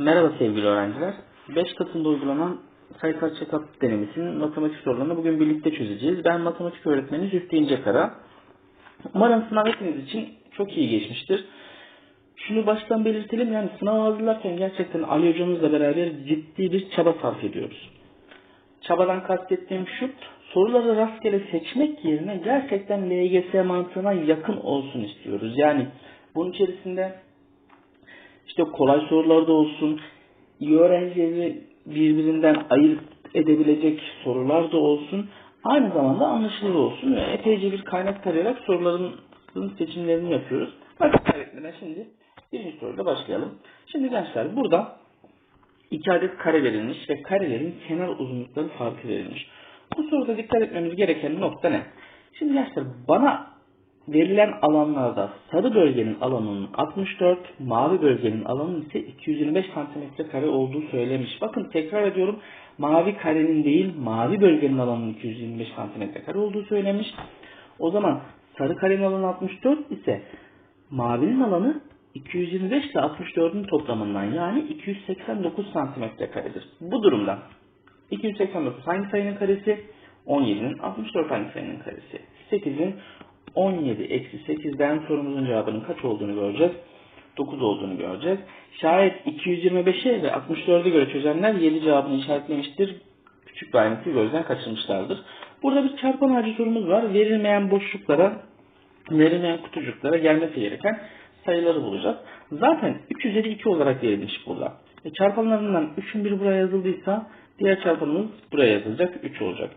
Merhaba sevgili öğrenciler. 5 Kasım'da uygulanan sayısal check-up denemesinin matematik sorularını bugün birlikte çözeceğiz. Ben matematik öğretmeni Zühtü İncekara. Umarım sınav hepiniz için çok iyi geçmiştir. Şunu baştan belirtelim yani sınav hazırlarken gerçekten Ali hocamızla beraber ciddi bir çaba sarf ediyoruz. Çabadan kastettiğim şu, soruları rastgele seçmek yerine gerçekten LGS mantığına yakın olsun istiyoruz. Yani bunun içerisinde işte kolay sorular da olsun, iyi öğrencileri birbirinden ayırt edebilecek sorular da olsun, aynı zamanda anlaşılır olsun ve epeyce bir kaynak tarayarak soruların seçimlerini yapıyoruz. Vakit kaybetmeden şimdi birinci soruyla başlayalım. Şimdi gençler burada iki adet kare verilmiş ve karelerin kenar uzunlukları farkı verilmiş. Bu soruda dikkat etmemiz gereken nokta ne? Şimdi gençler bana verilen alanlarda sarı bölgenin alanının 64, mavi bölgenin alanının ise 225 santimetre kare olduğu söylemiş. Bakın tekrar ediyorum. Mavi karenin değil, mavi bölgenin alanının 225 santimetre kare olduğu söylemiş. O zaman sarı karenin alanı 64 ise mavinin alanı 225 ile 64'ün toplamından yani 289 santimetre karedir. Bu durumda 289 hangi sayının karesi? 17'nin 64 hangi sayının karesi? 8'in 17 eksi 8'den sorumuzun cevabının kaç olduğunu göreceğiz. 9 olduğunu göreceğiz. Şayet 225'e ve 64'e göre çözenler 7 cevabını işaretlemiştir. Küçük bir ayrıntıyı gözden kaçırmışlardır. Burada bir çarpan harcı sorumuz var. Verilmeyen boşluklara, verilmeyen kutucuklara gelmesi gereken sayıları bulacağız. Zaten 3 üzeri 2 olarak verilmiş burada. E çarpanlarından 3'ün biri buraya yazıldıysa diğer çarpanımız buraya yazılacak 3 olacak.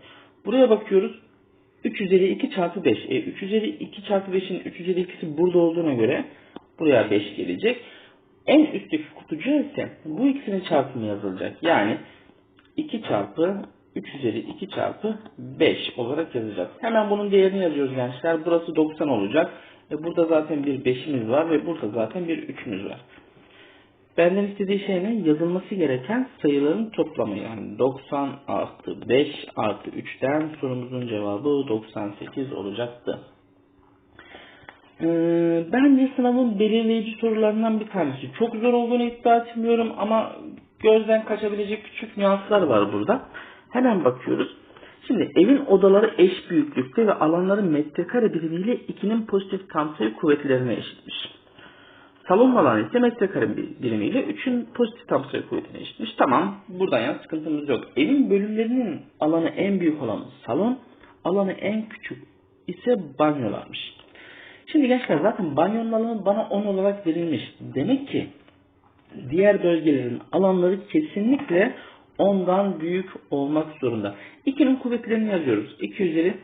Buraya bakıyoruz. 3 üzeri 2 çarpı 5. E, 3 üzeri 2 çarpı 5'in 3 üzeri 2'si burada olduğuna göre buraya 5 gelecek. En üstteki kutucuğa ise bu ikisinin çarpımı yazılacak. Yani 2 çarpı 3 üzeri 2 çarpı 5 olarak yazacağız. Hemen bunun değerini yazıyoruz gençler. Burası 90 olacak. E, burada zaten bir 5'imiz var ve burada zaten bir 3'ümüz var. Benden istediği şey ne? Yazılması gereken sayıların toplamı. Yani 90 artı 5 artı 3'ten sorumuzun cevabı 98 olacaktı. Ee, bence sınavın belirleyici sorularından bir tanesi. Çok zor olduğunu iddia etmiyorum ama gözden kaçabilecek küçük nüanslar var burada. Hemen bakıyoruz. Şimdi evin odaları eş büyüklükte ve alanları metrekare birimiyle 2'nin pozitif tamsayı kuvvetlerine eşitmiş. Salon alanı ise metrekare birimiyle 3'ün pozitif tamsayı kuvvetine eşitmiş. Tamam buradan yana sıkıntımız yok. Evin bölümlerinin alanı en büyük olan salon, alanı en küçük ise banyolarmış. Şimdi gençler zaten banyonun alanı bana 10 olarak verilmiş. Demek ki diğer bölgelerin alanları kesinlikle 10'dan büyük olmak zorunda. 2'nin kuvvetlerini yazıyoruz. 2 üzeri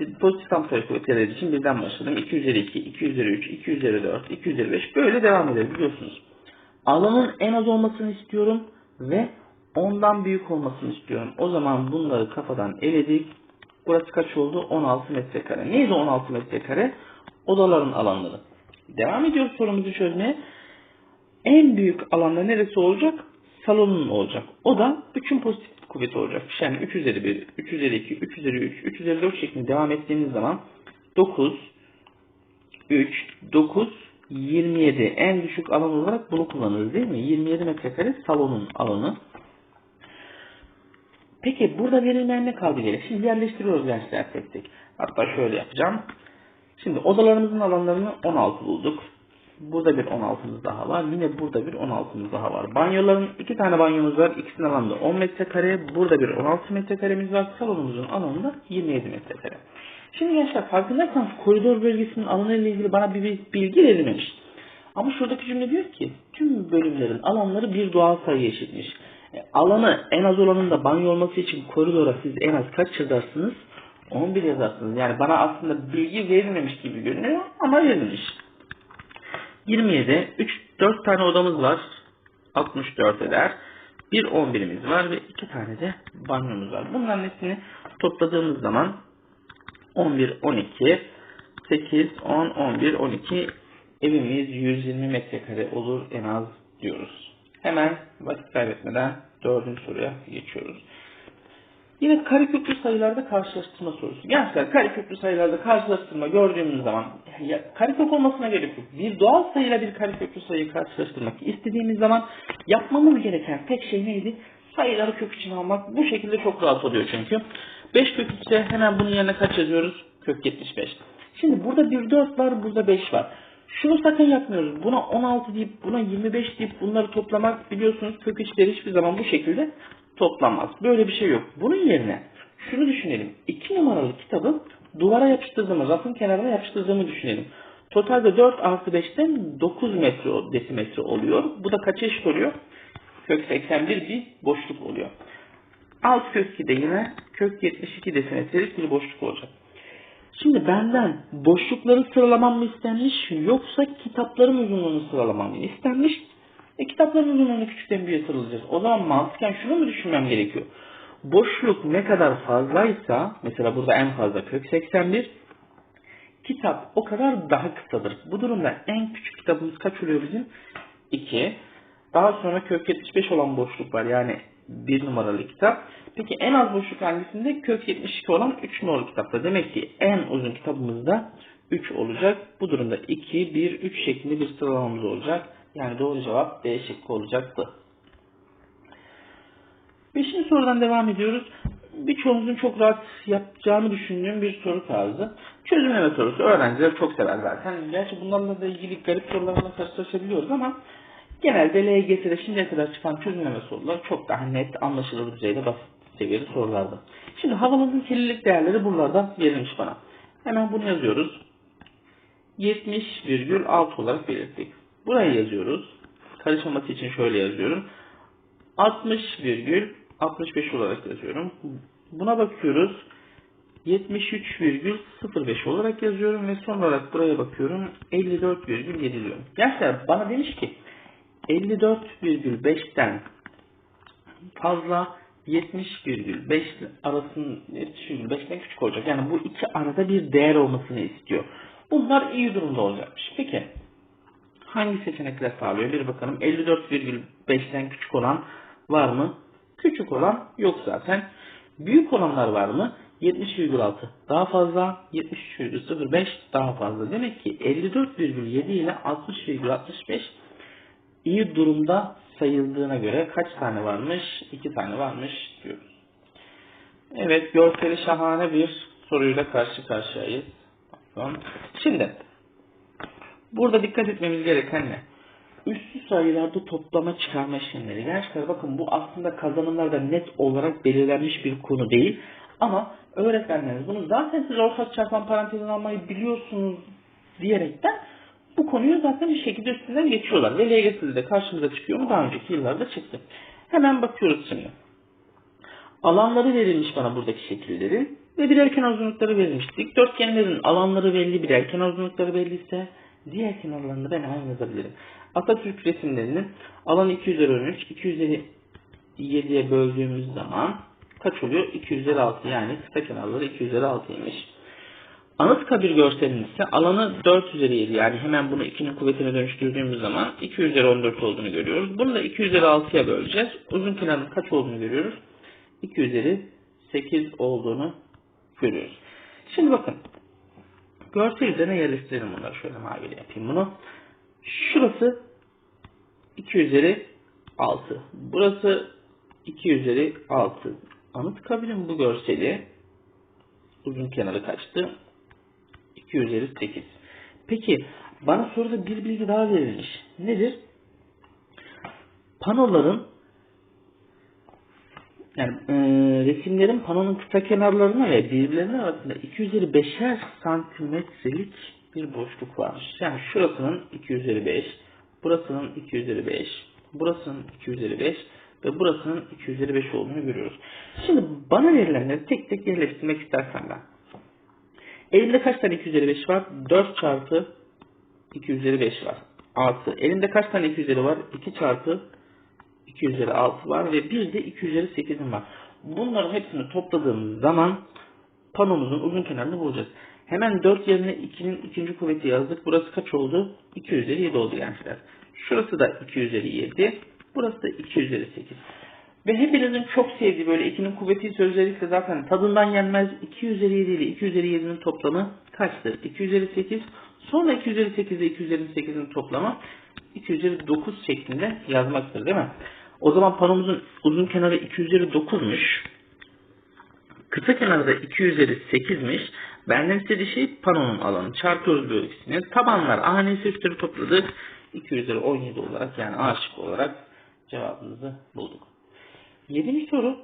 işte pozitif tam sayı kuvvetleri için birden başladım. 2 üzeri 2, 2 üzeri 3, 2 üzeri 4, 2 üzeri 5 böyle devam eder biliyorsunuz. Alanın en az olmasını istiyorum ve 10'dan büyük olmasını istiyorum. O zaman bunları kafadan eledik. Burası kaç oldu? 16 metrekare. Neydi 16 metrekare? Odaların alanları. Devam ediyoruz sorumuzu çözmeye. En büyük alanda neresi olacak? Salonun olacak. O da 3'ün pozitif kuvveti olacak. Yani 3 üzeri 1, 3 üzeri 2, 3 üzeri 3, 3 üzeri 4 şeklinde devam ettiğimiz zaman 9, 3, 9, 27 en düşük alan olarak bunu kullanırız değil mi? 27 metrekare salonun alanı. Peki burada verilmeyen ne kaldı geriye? Şimdi yerleştiriyoruz gençler tek tek. Hatta şöyle yapacağım. Şimdi odalarımızın alanlarını 16 bulduk. Burada bir 16'mız daha var. Yine burada bir 16'mız daha var. Banyoların iki tane banyomuz var. İkisinin alanında 10 metrekare. Burada bir 16 metrekaremiz var. Salonumuzun alanında 27 metrekare. Şimdi gençler farkındaysanız koridor bölgesinin alanı ile ilgili bana bir bilgi verilmemiş. Ama şuradaki cümle diyor ki tüm bölümlerin alanları bir doğal sayı eşitmiş. E, alanı en az olanın da banyo olması için koridora siz en az kaç yazarsınız? 11 yazarsınız. Yani bana aslında bilgi verilmemiş gibi görünüyor ama verilmiş. 27, 3, 4 tane odamız var. 64 eder. Bir 11'imiz var ve 2 tane de banyomuz var. Bunların hepsini topladığımız zaman 11, 12, 8, 10, 11, 12 evimiz 120 metrekare olur en az diyoruz. Hemen vakit kaybetmeden dördüncü soruya geçiyoruz. Yine kareköklü sayılarda karşılaştırma sorusu. Gençler kareköklü sayılarda karşılaştırma gördüğümüz zaman ya, karekök olmasına gerek yok. Bir doğal sayıyla bir kareköklü sayıyı karşılaştırmak istediğimiz zaman yapmamız gereken tek şey neydi? Sayıları kök içine almak. Bu şekilde çok rahat oluyor çünkü. 5 kök içe hemen bunun yerine kaç yazıyoruz? Kök 75. Şimdi burada bir 4 var, burada 5 var. Şunu sakın yapmıyoruz. Buna 16 deyip buna 25 deyip bunları toplamak biliyorsunuz kök içleri hiçbir zaman bu şekilde toplanmaz. Böyle bir şey yok. Bunun yerine şunu düşünelim. 2 numaralı kitabı duvara yapıştırdığımı, rafın kenarına yapıştırdığımı düşünelim. Totalde 4 artı 5'ten 9 metre desimetre oluyor. Bu da kaça eşit oluyor? Kök 81 bir boşluk oluyor. Alt kök 2'de yine kök 72 desimetrelik bir boşluk olacak. Şimdi benden boşlukları sıralamam mı istenmiş yoksa kitapların uzunluğunu sıralamam mı istenmiş? E kitapların uzunluğunu küçükten büyüğe sıralayacağız. O zaman mantıken şunu mu düşünmem gerekiyor? Boşluk ne kadar fazlaysa mesela burada en fazla kök 81 kitap o kadar daha kısadır. Bu durumda en küçük kitabımız kaç oluyor bizim? 2. Daha sonra kök 75 olan boşluk var. Yani 1 numaralı kitap. Peki en az boşluk hangisinde? Kök 72 olan 3 numaralı kitapta. Demek ki en uzun kitabımız da 3 olacak. Bu durumda 2, 1, 3 şeklinde bir sıralamamız olacak. Yani doğru cevap D şıkkı olacaktı. Beşinci sorudan devam ediyoruz. Birçoğumuzun çok rahat yapacağını düşündüğüm bir soru tarzı. Çözümleme sorusu. Öğrenciler çok sever zaten. Gerçi bunlarla da ilgili garip sorularla karşılaşabiliyoruz ama genelde LGS'de şimdiye kadar çıkan çözümleme sorular çok daha net, anlaşılır düzeyde basit seviyeli sorulardı. Şimdi havanın kirlilik değerleri buralarda verilmiş bana. Hemen bunu yazıyoruz. 70,6 olarak belirttik. Buraya yazıyoruz. Karışmaması için şöyle yazıyorum. 60,65 olarak yazıyorum. Buna bakıyoruz. 73,05 olarak yazıyorum ve son olarak buraya bakıyorum. 54,7 diyorum. Gençler bana demiş ki 54,5'ten fazla 70,5 arasının 70,5'ten küçük olacak. Yani bu iki arada bir değer olmasını istiyor. Bunlar iyi durumda olacakmış. Peki hangi seçenekler sağlıyor? Bir bakalım. 54,5'ten küçük olan var mı? Küçük olan yok zaten. Büyük olanlar var mı? 70,6 daha fazla, 73,05 daha fazla. Demek ki 54,7 ile 60,65 iyi durumda sayıldığına göre kaç tane varmış? 2 tane varmış diyoruz. Evet, görseli şahane bir soruyla karşı karşıyayız. Şimdi burada dikkat etmemiz gereken ne? Üstü sayılarda toplama çıkarma işlemleri. Gençler bakın bu aslında kazanımlarda net olarak belirlenmiş bir konu değil. Ama öğretmenleriniz bunu zaten siz ortak çarpan parantezini almayı biliyorsunuz diyerekten bu konuyu zaten bir şekilde üstünden geçiyorlar. Ve LGS'de de karşımıza çıkıyor mu? Daha önceki yıllarda çıktı. Hemen bakıyoruz şimdi. Alanları verilmiş bana buradaki şekillerin ve birer kenar uzunlukları verilmiş. Dikdörtgenlerin alanları belli, birer kenar uzunlukları belliyse diğer kenarlarını ben hemen yazabilirim. Atatürk resimlerinin alan 2 üzeri 13, 2 üzeri 7'ye böldüğümüz zaman kaç oluyor? 2 üzeri 6 yani kısa kenarları 2 üzeri 6'ymış. Anıtkabir görselinin ise alanı 4 üzeri 7 yani hemen bunu 2'nin kuvvetine dönüştürdüğümüz zaman 2 üzeri 14 olduğunu görüyoruz. Bunu da 2 üzeri 6'ya böleceğiz. Uzun kenarın kaç olduğunu görüyoruz. 2 üzeri 8 olduğunu görüyoruz. Şimdi bakın. Görsel üzerine yerleştirelim bunları. Şöyle maviyle yapayım bunu. Şurası 2 üzeri 6. Burası 2 üzeri 6. Anıtkabir'in bu görseli uzun kenarı kaçtı? 2 üzeri 8. Peki bana soruda bir bilgi daha verilmiş. Nedir? Panoların yani e, resimlerin panonun kısa kenarlarına ve birbirlerinin arasında 2 üzeri 5'er santimetrelik bir boşluk varmış. Yani şurasının 2 üzeri 5, burasının 2 üzeri 5, burasının 2 üzeri 5 ve burasının 2 üzeri 5 olduğunu görüyoruz. Şimdi bana verilenleri tek tek yerleştirmek istersem ben. Elimde kaç tane 2 üzeri 5 var? 4 çarpı 2 üzeri 5 var. Artı. Elimde kaç tane 2 üzeri var? 2 çarpı 2 üzeri 6 var ve bir de 2 üzeri 8'im var. Bunların hepsini topladığımız zaman panomuzun uzun kenarını bulacağız. Hemen 4 yerine 2'nin ikinci kuvveti yazdık. Burası kaç oldu? 2 üzeri 7 oldu gençler. Şurası da 2 üzeri 7. Burası da 2 üzeri 8. Ve hepinizin çok sevdiği böyle 2'nin kuvveti özellikle zaten tadından yenmez 2 üzeri 7 ile 2 üzeri 7'nin toplamı kaçtır? 2 üzeri 8 sonra 2 üzeri 8 ile 2 üzeri 8'in toplamı 2 üzeri 9 şeklinde yazmaktır değil mi? O zaman panomuzun uzun kenarı 2 üzeri 9'muş. Kısa kenarı da 2 üzeri 8'miş. Benden istediği şey panonun alanı. Çarpıyoruz bu ikisini. Tabanlar hanesi üstleri topladık. 2 üzeri 17 olarak yani A şıkkı olarak cevabımızı bulduk. Yedinci soru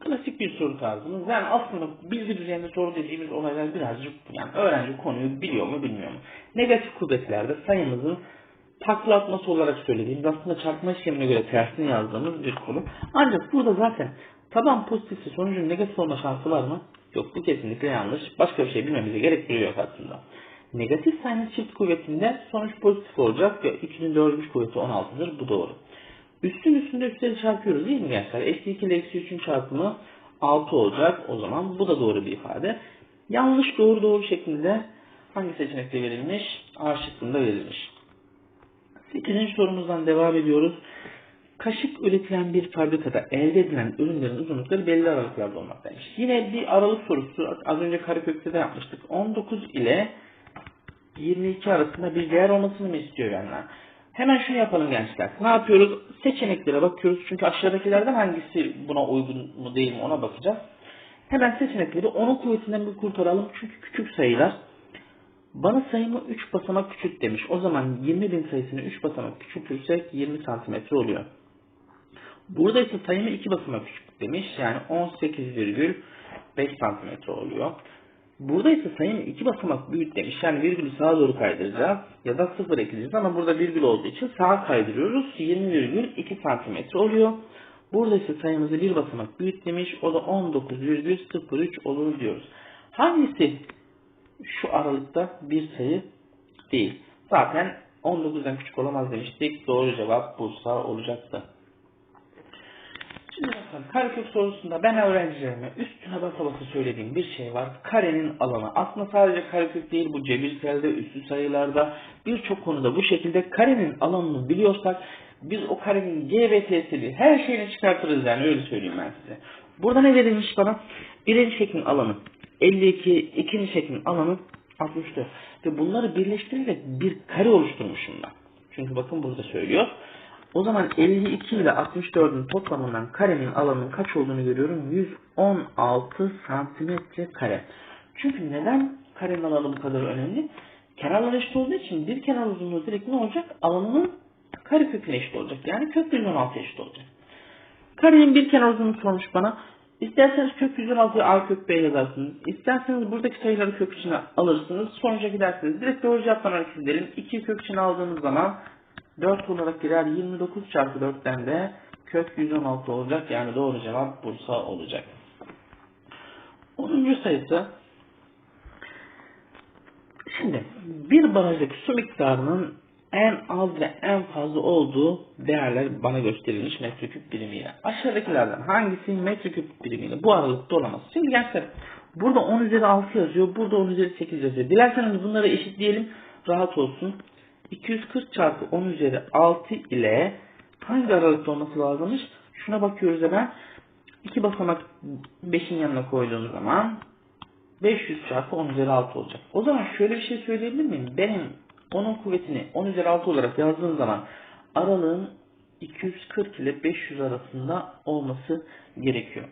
klasik bir soru tarzımız. Yani aslında bilgi düzeyinde soru dediğimiz olaylar birazcık yani öğrenci konuyu biliyor mu bilmiyor mu? Negatif kuvvetlerde sayımızın takla atması olarak söylediğimiz aslında çarpma işlemine göre tersini yazdığımız bir konu. Ancak burada zaten taban pozitifse sonucun negatif olma şansı var mı? Yok bu kesinlikle yanlış. Başka bir şey bilmemize gerektiriyor yok aslında. Negatif sayının çift kuvvetinde sonuç pozitif olacak ve 2'nin dördüncü kuvveti 16'dır. Bu doğru. Üstün üstünde üstleri çarpıyoruz değil mi gençler? Eksi 2 ile eksi 3'ün çarpımı 6 olacak. O zaman bu da doğru bir ifade. Yanlış doğru doğru şeklinde hangi seçenekte verilmiş? A şıkkında verilmiş. 8. sorumuzdan devam ediyoruz. Kaşık üretilen bir fabrikada elde edilen ürünlerin uzunlukları belli aralıklarda olmaktaymış. Yine bir aralık sorusu. Az önce Karakök'te de yapmıştık. 19 ile 22 arasında bir değer olmasını mı istiyor benden? Hemen şunu yapalım gençler. Ne yapıyoruz? Seçeneklere bakıyoruz. Çünkü aşağıdakilerden hangisi buna uygun mu değil mi ona bakacağız. Hemen seçenekleri onun kuvvetinden bir kurtaralım. Çünkü küçük sayılar. Bana sayımı 3 basamak küçült demiş. O zaman 20 bin sayısını 3 basamak küçültürsek 20 santimetre oluyor. Burada ise sayımı 2 basamak küçült demiş. Yani 18,5 santimetre oluyor. Burada ise sayım iki basamak büyüt demiş. Yani virgülü sağa doğru kaydıracağız. Ya da sıfır ekleyeceğiz ama burada virgül olduğu için sağa kaydırıyoruz. 20,2 santimetre oluyor. Burada ise sayımızı bir basamak büyüt demiş. O da 19,03 olur diyoruz. Hangisi şu aralıkta bir sayı değil? Zaten 19'dan küçük olamaz demiştik. Doğru cevap Bursa olacaktı. Şimdi bakın karekök sorusunda ben öğrencilerime üstüne basa basa söylediğim bir şey var. Karenin alanı. Aslında sadece karekök değil bu cebirselde, üstü sayılarda birçok konuda bu şekilde karenin alanını biliyorsak biz o karenin G ve T'sini her şeyini çıkartırız yani öyle söyleyeyim ben size. Burada ne verilmiş bana? Birinci şeklin alanı 52, ikinci şeklin alanı 64. Ve bunları birleştirerek bir kare oluşturmuşum ben. Çünkü bakın burada söylüyor. O zaman 52 ile 64'ün toplamından karenin alanının kaç olduğunu görüyorum. 116 santimetre kare. Çünkü neden karenin alanı bu kadar önemli? Kenarlar eşit olduğu için bir kenar uzunluğu direkt ne olacak? Alanının kare köküne eşit olacak. Yani kök 116 eşit olacak. Karenin bir kenar uzunluğu sormuş bana. İsterseniz kök 116'yı A kök B yazarsınız. İsterseniz buradaki sayıları kök içine alırsınız. Sonuca gidersiniz. Direkt doğru cevaptan hareket edelim. 2'yi kök içine aldığınız zaman 4 olarak girer 29 çarpı 4'ten de kök 116 olacak. Yani doğru cevap Bursa olacak. 10. sayısı Şimdi bir barajdaki su miktarının en az ve en fazla olduğu değerler bana gösterilmiş metreküp birimiyle. Aşağıdakilerden hangisi metreküp birimiyle bu aralıkta olamaz? Şimdi gençler burada 10 üzeri 6 yazıyor. Burada 10 üzeri 8 yazıyor. Dilerseniz bunları eşitleyelim. Rahat olsun. 240 çarpı 10 üzeri 6 ile hangi aralıkta olması lazımmış? Şuna bakıyoruz hemen. 2 basamak 5'in yanına koyduğum zaman 500 çarpı 10 üzeri 6 olacak. O zaman şöyle bir şey söyleyebilir miyim? Benim onun kuvvetini 10 üzeri 6 olarak yazdığım zaman aralığın 240 ile 500 arasında olması gerekiyor.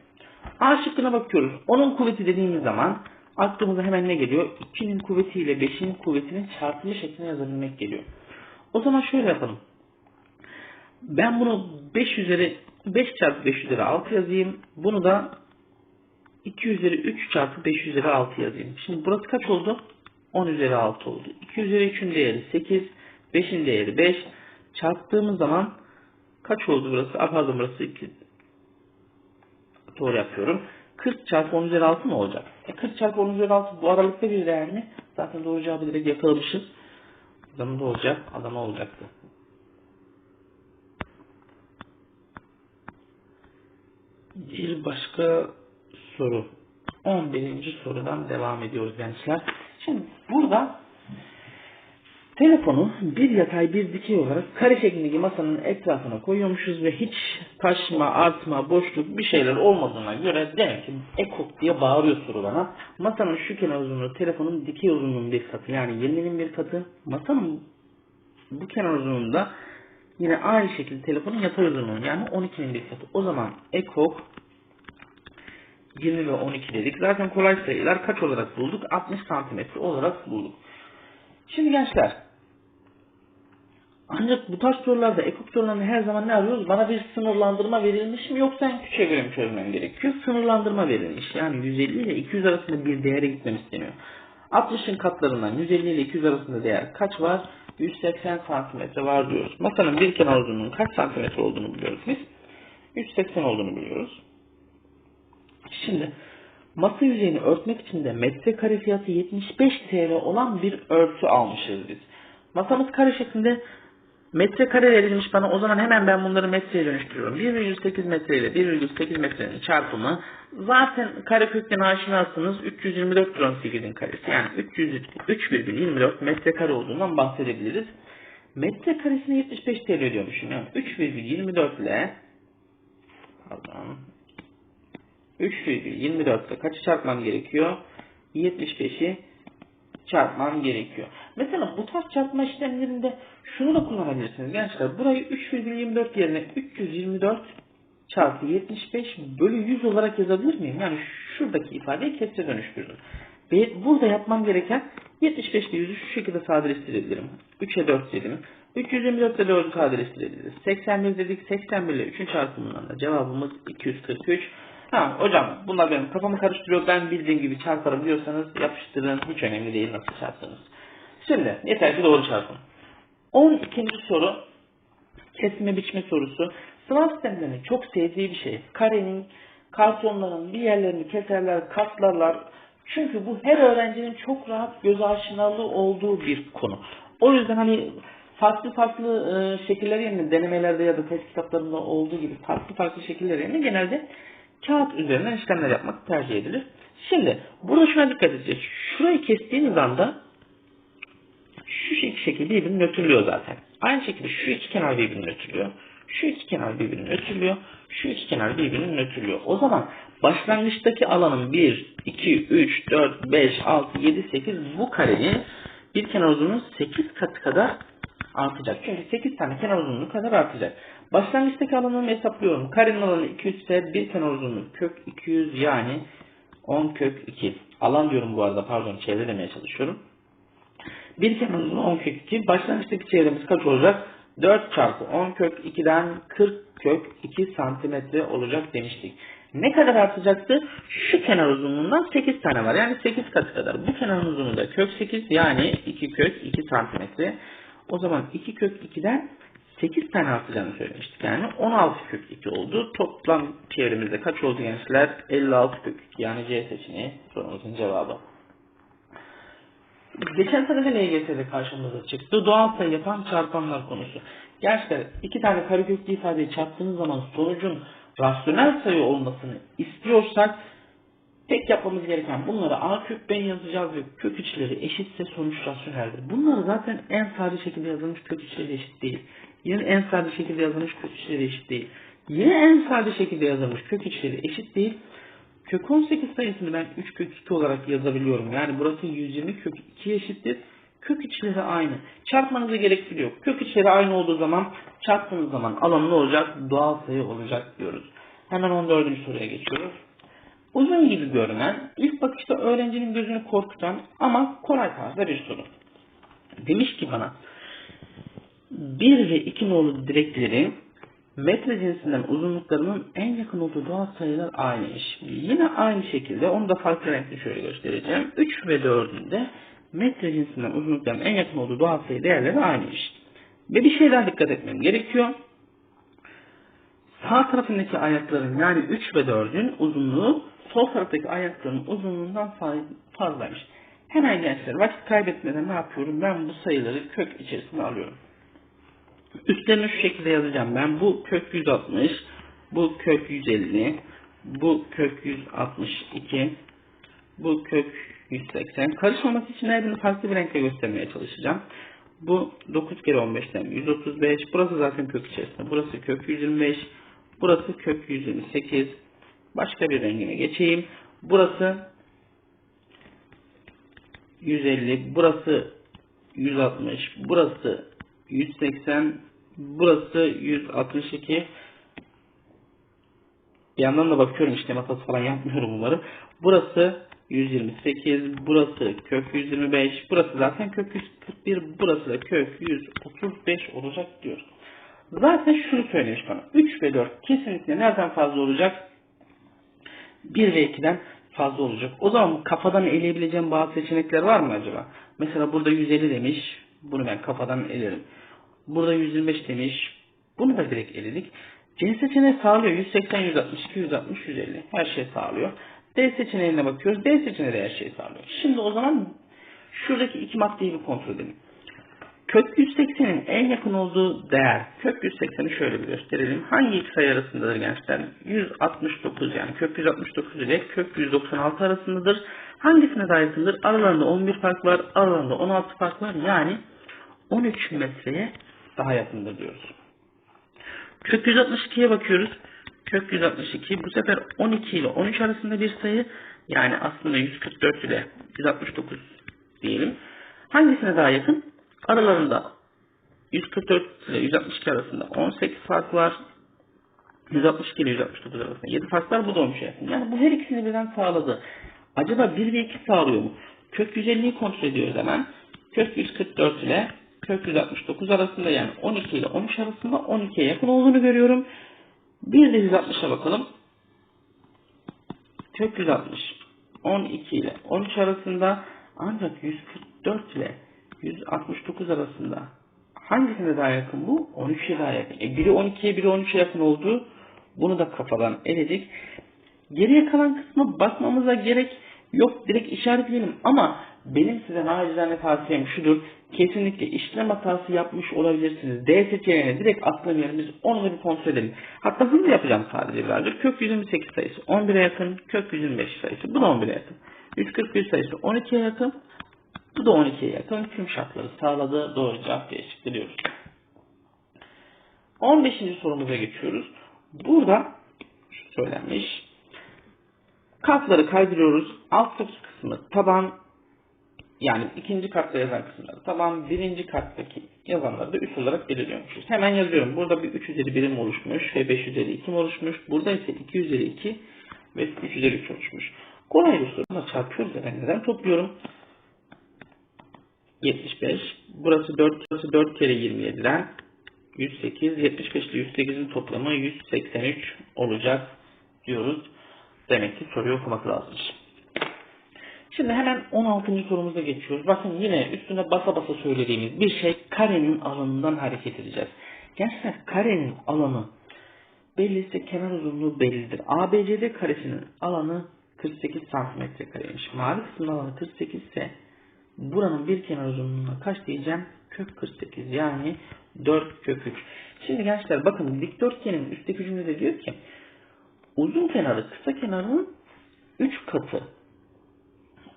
A şıkkına bakıyoruz. Onun kuvveti dediğimiz zaman aklımıza hemen ne geliyor? 2'nin kuvveti ile 5'in kuvvetinin çarpımı şeklinde yazabilmek geliyor. O zaman şöyle yapalım. Ben bunu 5 üzeri 5 çarpı 5 üzeri 6 yazayım. Bunu da 2 üzeri 3 çarpı 5 üzeri 6 yazayım. Şimdi burası kaç oldu? 10 üzeri 6 oldu. 2 üzeri 3'ün değeri 8. 5'in değeri 5. Çarptığımız zaman kaç oldu burası? Ah, pardon burası 2. Doğru yapıyorum. 40 çarpı 10 üzeri 6 mı olacak? E 40 çarpı 10 üzeri 6 bu aralıkta bir değer mi? Zaten doğru cevabı direkt yakalamışız. Adamın da olacak. Adama olacaktı. Bir başka soru. 11. sorudan devam ediyoruz gençler. Şimdi burada Telefonu bir yatay bir dikey olarak kare şeklindeki masanın etrafına koyuyormuşuz ve hiç taşma, artma, boşluk bir şeyler olmadığına göre demek ki ekok diye bağırıyor bana. Masanın şu kenar uzunluğu telefonun dikey uzunluğunun bir katı yani 20'nin bir katı. Masanın bu kenar uzunluğunda yine aynı şekilde telefonun yatay uzunluğu yani 12'nin bir katı. O zaman ekok 20 ve 12 dedik. Zaten kolay sayılar kaç olarak bulduk? 60 santimetre olarak bulduk. Şimdi gençler ancak bu tarz sorularda ekop sorularında her zaman ne arıyoruz? Bana bir sınırlandırma verilmiş mi yoksa en küçüğe göre mi çözmem gerekiyor? Sınırlandırma verilmiş. Yani 150 ile 200 arasında bir değere gitmem isteniyor. 60'ın katlarından 150 ile 200 arasında değer kaç var? 180 santimetre var diyoruz. Masanın bir kenar uzunluğunun kaç santimetre olduğunu biliyoruz biz. 180 olduğunu biliyoruz. Şimdi masa yüzeyini örtmek için de metrekare fiyatı 75 TL olan bir örtü almışız biz. Masamız kare şeklinde metrekare verilmiş bana o zaman hemen ben bunları metreye dönüştürüyorum. 1,8 metre ile 1,8 metrenin çarpımı zaten kare kökten aşinasınız 324 18'in karesi yani 3,24 metrekare olduğundan bahsedebiliriz. Metrekaresine 75 TL ödüyormuşum yani 3,24 ile pardon 3,24 ile kaçı çarpmam gerekiyor? 75'i çarpmam gerekiyor. Mesela bu tarz çarpma işlemlerinde şunu da kullanabilirsiniz gençler. Burayı 3,24 yerine 324 çarpı 75 bölü 100 olarak yazabilir miyim? Yani şuradaki ifadeyi kesre dönüştürürüm. Ve burada yapmam gereken 75 ile 100'ü şu şekilde sadeleştirebilirim. 3'e 4 dedim. 324 ile 4'ü sadeleştirebiliriz. 81 dedik. 81 ile 3'ün çarpımından da cevabımız 243. Ha hocam bunlar benim kafamı karıştırıyor. Ben bildiğim gibi çarparım diyorsanız yapıştırın. Hiç önemli değil nasıl çarptınız. Şimdi yeter ki doğru çarpın. 12. soru kesme biçme sorusu. Sınav sistemlerinin çok sevdiği bir şey. Karenin, kartonların bir yerlerini keserler, katlarlar. Çünkü bu her öğrencinin çok rahat göz aşinalığı olduğu bir konu. O yüzden hani farklı farklı e, şekiller yerine denemelerde ya da test kitaplarında olduğu gibi farklı farklı şekiller yerine genelde kağıt üzerinden işlemler yapmak tercih edilir. Şimdi burada şuna dikkat edeceğiz. Şurayı kestiğiniz anda şu şekilde birbirini nötrlüyor zaten. Aynı şekilde şu iki kenar birbirini nötrlüyor. Şu iki kenar birbirini nötrlüyor. Şu iki kenar birbirini nötrlüyor. O zaman başlangıçtaki alanın 1, 2, 3, 4, 5, 6, 7, 8 bu karenin bir kenar uzunluğu 8 katı kadar artacak. Çünkü 8 tane kenar uzunluğu kadar artacak. Başlangıçtaki alanımı hesaplıyorum. Karenin alanı 200 ise bir kenar uzunluğu kök 200 yani 10 kök 2. Alan diyorum bu arada pardon çevre demeye çalışıyorum. Bir kenar uzunluğu 10 kök 2. Başlangıçtaki çevremiz kaç olacak? 4 çarpı 10 kök 2'den 40 kök 2 santimetre olacak demiştik. Ne kadar artacaktı? Şu kenar uzunluğundan 8 tane var. Yani 8 katı kadar. Bu kenar uzunluğu da kök 8 yani 2 kök 2 santimetre. O zaman 2 kök 2'den 8 tane artacağını söylemiştik. Yani 16 kök 2 oldu. Toplam çevremizde kaç oldu gençler? 56 kök 2 yani C seçeneği sorumuzun cevabı. Geçen sene de LGS'de karşımıza çıktı. Doğal sayı yapan çarpanlar konusu. Gençler iki tane kareköklü ifadeyi çarptığınız zaman sonucun rasyonel sayı olmasını istiyorsak tek yapmamız gereken bunları A kök B yazacağız ve kök içleri eşitse sonuç rasyoneldir. Bunları zaten en sade şekilde yazılmış kök içleri eşit değil. Yine en sade şekilde yazılmış kök içleri eşit değil. Yine en sade şekilde yazılmış kök içleri eşit değil. Kök 18 sayısını ben 3 kök 2 olarak yazabiliyorum. Yani burası 120 kök 2 eşittir. Kök içleri aynı. Çarpmanıza gerek yok. Kök içleri aynı olduğu zaman çarptığınız zaman alan ne olacak? Doğal sayı olacak diyoruz. Hemen 14. soruya geçiyoruz. Uzun gibi görünen, ilk bakışta öğrencinin gözünü korkutan ama kolay tarzda bir soru. Demiş ki bana 1 ve 2 nolu direkleri metre cinsinden uzunluklarının en yakın olduğu doğal sayılar aynıymış. Yine aynı şekilde onu da farklı renkli şöyle göstereceğim. 3 ve 4'ün de metre cinsinden uzunlukların en yakın olduğu doğal sayı değerleri aynıymış. Ve bir şey daha dikkat etmem gerekiyor. Sağ tarafındaki ayakların yani 3 ve 4'ün uzunluğu sol taraftaki ayakların uzunluğundan fazlaymış. Hemen gençler vakit kaybetmeden ne yapıyorum? Ben bu sayıları kök içerisine alıyorum. Üstlerini şu şekilde yazacağım. Ben bu kök 160, bu kök 150, bu kök 162, bu kök 180. Karışmaması için her birini farklı bir renkle göstermeye çalışacağım. Bu 9 kere 15'ten 135. Burası zaten kök içerisinde. Burası kök 125. Burası kök 128. Başka bir rengine geçeyim. Burası 150. Burası 160. Burası 180. Burası 162. Bir yandan da bakıyorum işte hatası falan yapmıyorum umarım. Burası 128, burası kök 125, burası zaten kök 141, burası da kök 135 olacak diyor. Zaten şunu söylemiş bana. 3 ve 4 kesinlikle nereden fazla olacak? 1 ve 2'den fazla olacak. O zaman kafadan eleyebileceğim bazı seçenekler var mı acaba? Mesela burada 150 demiş. Bunu ben kafadan elerim. Burada 125 demiş. Bunu da direkt eledik. C seçeneği sağlıyor. 180, 162, 160, 150. Her şey sağlıyor. D seçeneğine bakıyoruz. D seçeneği de her şeyi sağlıyor. Şimdi o zaman şuradaki iki maddeyi bir kontrol edelim. Kök 180'in en yakın olduğu değer, kök 180'i şöyle bir gösterelim. Hangi iki sayı arasındadır gençler? 169 yani kök 169 ile kök 196 arasındadır. Hangisine daha yakındır? Aralarında 11 fark var, aralarında 16 fark var. Yani 13 metreye daha yakındır diyoruz. Kök 162'ye bakıyoruz. Kök 162 bu sefer 12 ile 13 arasında bir sayı. Yani aslında 144 ile 169 diyelim. Hangisine daha yakın? Aralarında 144 ile 162 arasında 18 fark var. 162 ile 169 arasında 7 fark var. Bu da 13'e yakın. Yani bu her ikisini birden sağladı. Acaba 1 ve 2 sağlıyor mu? Kök 150'yi kontrol ediyoruz hemen. Kök 144 ile kök 169 arasında yani 12 ile 13 arasında 12'ye yakın olduğunu görüyorum. Bir de 160'a bakalım. Kök 160 12 ile 13 arasında ancak 144 ile 169 arasında hangisine daha yakın bu? 13'e daha yakın. E biri 12'ye biri 13'e yakın oldu. Bunu da kafadan eledik. Geriye kalan kısmı bakmamıza gerek yok. Direkt işaretleyelim ama benim size nacizane tavsiyem şudur. Kesinlikle işlem hatası yapmış olabilirsiniz. D seçeneğine direkt atlamayalım. Biz onu da bir kontrol edelim. Hatta hızlı yapacağım sadece birazcık. Kök 128 sayısı 11'e yakın. Kök 125 sayısı. Bu da 11'e yakın. 141 sayısı 12'ye yakın. Bu da 12'ye yakın. Tüm şartları sağladı. Doğru cevap diyoruz. 15. sorumuza geçiyoruz. Burada söylenmiş. Katları kaydırıyoruz. Alttaki kısmı taban yani ikinci katta yazan kısımları taban birinci kattaki yazanları da üst olarak belirliyormuşuz. Hemen yazıyorum. Burada bir 3 üzeri birim oluşmuş ve 5 üzeri 2 oluşmuş. Burada ise 2 üzeri 2 ve 3 üzeri 3 oluşmuş. Kolay bir soru. Ama çarpıyoruz ben neden topluyorum? 75. Burası 4, burası 4 kere 27'den 108. 75 ile 108'in toplamı 183 olacak diyoruz. Demek ki soruyu okumak lazım. Şimdi hemen 16. sorumuza geçiyoruz. Bakın yine üstüne basa basa söylediğimiz bir şey karenin alanından hareket edeceğiz. Gençler karenin alanı belliyse kenar uzunluğu bellidir. ABCD karesinin alanı 48 santimetre kareymiş. Mavi kısmın alanı 48 ise buranın bir kenar uzunluğuna kaç diyeceğim? Kök 48 yani 4 kök 3. Şimdi gençler bakın dikdörtgenin üstteki cümlede diyor ki uzun kenarı kısa kenarının 3 katı.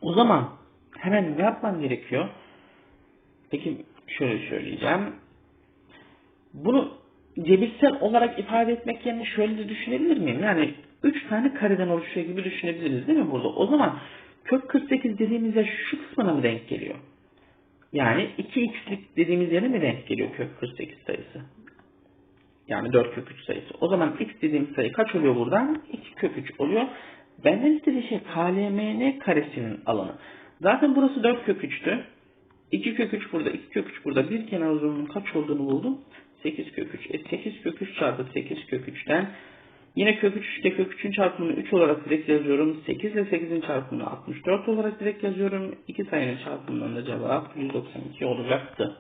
O zaman hemen ne yapmam gerekiyor? Peki şöyle söyleyeceğim. Bunu cebirsel olarak ifade etmek yerine şöyle de düşünebilir miyim? Yani 3 tane kareden oluşuyor gibi düşünebiliriz değil mi burada? O zaman kök 48 dediğimizde şu kısmına mı denk geliyor? Yani 2x'lik dediğimiz yere mi denk geliyor kök 48 sayısı? Yani 4 kök 3 sayısı. O zaman x dediğim sayı kaç oluyor buradan? 2 kök 3 oluyor. Benden istediği şey KLMN karesinin alanı. Zaten burası 4 kök 3'tü. 2 kök 3 burada, 2 kök 3 burada. Bir kenar uzunluğunun kaç olduğunu buldum. 8 kök 3. E 8 kök 3 çarpı 8 kök 3'ten yine kök 3 ile kök 3'ün çarpımını 3 olarak direkt yazıyorum. 8 ile 8'in çarpımını 64 olarak direkt yazıyorum. İki sayının çarpımından da cevap 192 olacaktı.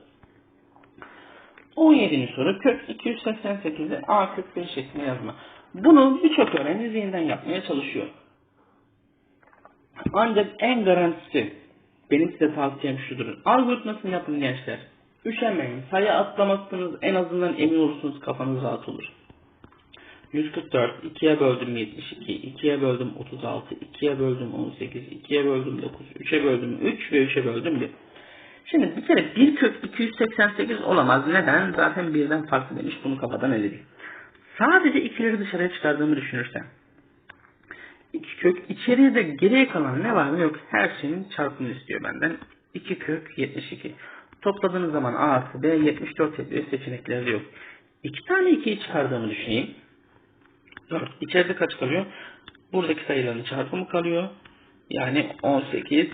17. soru kök 288'i a kök 1 şeklinde yazma. Bunu birçok öğrenci zihinden yapmaya çalışıyor. Ancak en garantisi benim size tavsiyem şudur. Algoritmasını yapın gençler. Üşenmeyin. Sayı atlamazsınız en azından emin olursunuz kafanız rahat olur. 144, 2'ye böldüm 72, 2'ye böldüm 36, 2'ye böldüm 18, 2'ye böldüm 9, 3'e böldüm 3 ve 3'e böldüm 1. Şimdi bir kere 1 kök 288 olamaz. Neden? Zaten birden farklı demiş. Bunu kafadan eledik. Sadece ikileri dışarıya çıkardığımı düşünürsen. 2 kök içeriye de geriye kalan ne var ne yok her şeyin çarpımını istiyor benden. 2 kök 72. Topladığınız zaman A artı B 74 yapıyor. Seçenekleri yok. 2 tane 2'yi çıkardığımı düşüneyim. 4. İçeride kaç kalıyor? Buradaki sayıların çarpımı kalıyor. Yani 18.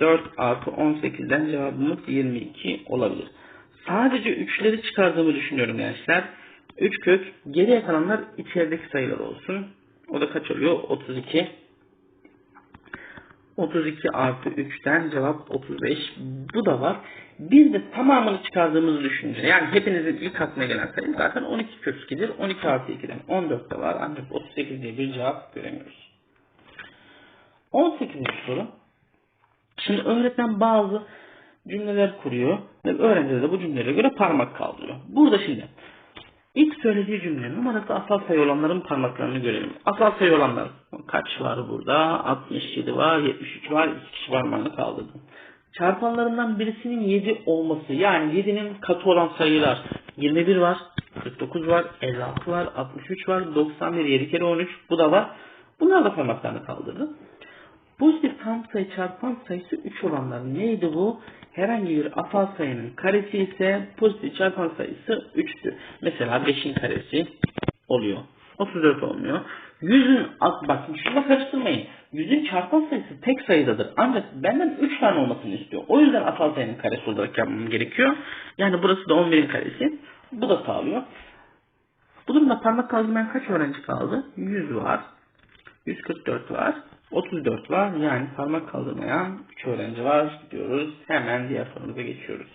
4 artı 18'den cevabımız 22 olabilir. Sadece 3'leri çıkardığımı düşünüyorum gençler. 3 kök geriye kalanlar içerideki sayılar olsun. O da kaç oluyor? 32. 32 artı 3'ten cevap 35. Bu da var. Biz de tamamını çıkardığımızı düşününce yani hepinizin ilk aklına gelen sayı zaten 12 kök 2'dir. 12 artı 2'den 14 de var ancak 38 diye bir cevap göremiyoruz. 18. soru. Şimdi öğretmen bazı cümleler kuruyor ve öğrenciler de bu cümlelere göre parmak kaldırıyor. Burada şimdi ilk söylediği cümle numarası asal sayı olanların parmaklarını görelim. Asal sayı olanlar kaç var burada? 67 var, 73 var, 2 kişi parmağını kaldırdı. Çarpanlarından birisinin 7 olması yani 7'nin katı olan sayılar 21 var, 49 var, 56 var, 63 var, 91, 7 kere 13 bu da var. Bunlar da parmaklarını kaldırdı. Pozitif tam sayı çarpan sayısı 3 olanlar neydi bu? Herhangi bir asal sayının karesi ise pozitif çarpan sayısı 3'tür. Mesela 5'in karesi oluyor. 34 olmuyor. 100'ün bak şuna karıştırmayın. 100'ün çarpan sayısı tek sayıdadır. Ancak benden 3 tane olmasını istiyor. O yüzden asal sayının karesi olarak yapmam gerekiyor. Yani burası da 11'in karesi. Bu da sağlıyor. Bu durumda parmak kaldırmayan kaç öğrenci kaldı? 100 var. 144 var. 34 var. Yani parmak kaldırmayan 3 öğrenci var diyoruz. Hemen diğer sorumuza geçiyoruz.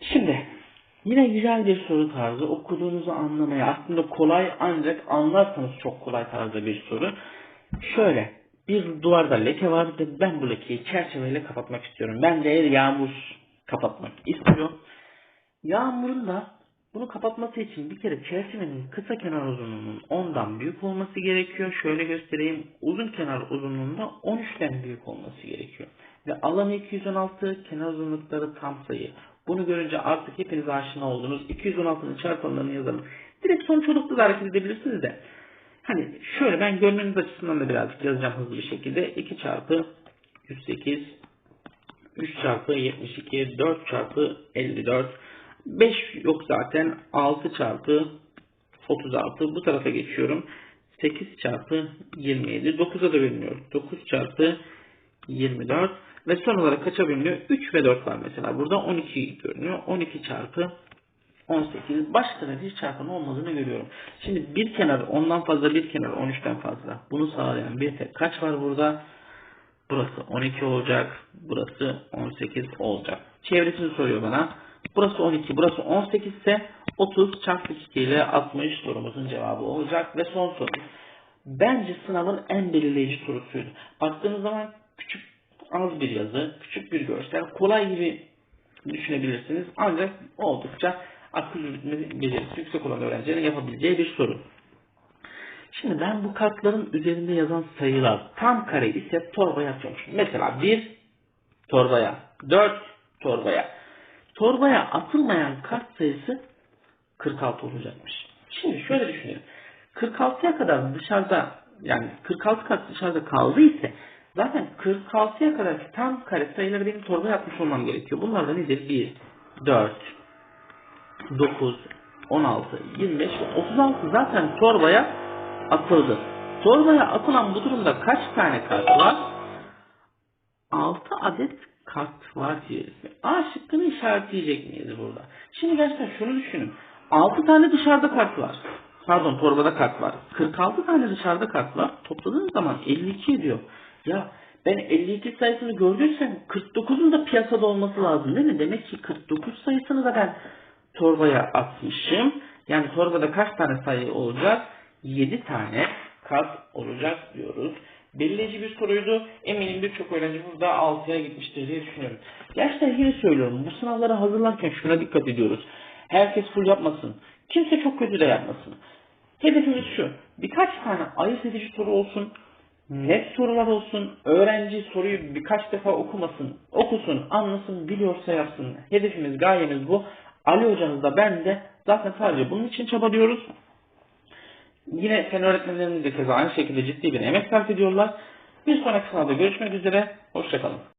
Şimdi yine güzel bir soru tarzı. Okuduğunuzu anlamaya aslında kolay ancak anlarsanız çok kolay tarzda bir soru. Şöyle bir duvarda leke var ve ben bu lekeyi çerçeveyle kapatmak istiyorum. Ben de yağmur kapatmak istiyor. Yağmurun da bunu kapatması için bir kere çerçevenin kısa kenar uzunluğunun 10'dan büyük olması gerekiyor. Şöyle göstereyim. Uzun kenar uzunluğunda 13'ten büyük olması gerekiyor. Ve alanı 216, kenar uzunlukları tam sayı. Bunu görünce artık hepiniz aşina oldunuz. 216'nın çarpanlarını yazalım. Direkt sonuç odaklı da hareket edebilirsiniz de. Hani şöyle ben görmeniz açısından da birazcık yazacağım hızlı bir şekilde. 2 çarpı 108, 3 çarpı 72, 4 çarpı 54, 5 yok zaten. 6 çarpı 36. Bu tarafa geçiyorum. 8 çarpı 27. 9'a da bölünüyor. 9 çarpı 24. Ve son olarak kaça bölünüyor? 3 ve 4 var mesela. Burada 12 görünüyor. 12 çarpı 18. Başka da bir çarpanı olmadığını görüyorum. Şimdi bir kenar ondan fazla bir kenar 13'ten fazla. Bunu sağlayan bir tek kaç var burada? Burası 12 olacak. Burası 18 olacak. Çevresini soruyor bana. Burası 12, burası 18 ise 30 çarpı 2 ile 60 sorumuzun cevabı olacak. Ve son soru. Bence sınavın en belirleyici sorusuydu. Baktığınız zaman küçük az bir yazı, küçük bir görsel, kolay gibi düşünebilirsiniz. Ancak oldukça akıl yürütme becerisi yüksek olan öğrencilerin yapabileceği bir soru. Şimdi ben bu kartların üzerinde yazan sayılar tam kare ise torbaya atıyormuşum. Mesela 1 torbaya, 4 torbaya, torbaya atılmayan kart sayısı 46 olacakmış. Şimdi şöyle düşünelim. 46'ya kadar dışarıda yani 46 kart dışarıda kaldıysa zaten 46'ya kadar tam kare sayıları benim torbaya atmış olmam gerekiyor. Bunlar da nedir? 1, 4, 9, 16, 25 ve 36 zaten torbaya atıldı. Torbaya atılan bu durumda kaç tane kart var? 6 adet kart var diyeceğiz. A şıkkını işaretleyecek miyiz burada? Şimdi gerçekten şunu düşünün. 6 tane dışarıda kart var. Pardon torbada kart var. 46 tane dışarıda kart var. Topladığınız zaman 52 ediyor. Ya ben 52 sayısını gördüysem 49'un da piyasada olması lazım değil mi? Demek ki 49 sayısını da ben torbaya atmışım. Yani torbada kaç tane sayı olacak? 7 tane kart olacak diyoruz belirleyici bir soruydu. Eminim birçok öğrenci burada 6'ya gitmiştir diye düşünüyorum. Gerçekten yine söylüyorum. Bu sınavlara hazırlarken şuna dikkat ediyoruz. Herkes full yapmasın. Kimse çok kötü de yapmasın. Hedefimiz şu. Birkaç tane ayırt edici soru olsun. net sorular olsun. Öğrenci soruyu birkaç defa okumasın, okusun, anlasın, biliyorsa yapsın. Hedefimiz, gayemiz bu. Ali hocamız da ben de zaten sadece bunun için çabalıyoruz. Yine fen öğretmenlerimiz de keza aynı şekilde ciddi bir emek sarf ediyorlar. Bir sonraki sınavda görüşmek üzere. Hoşçakalın.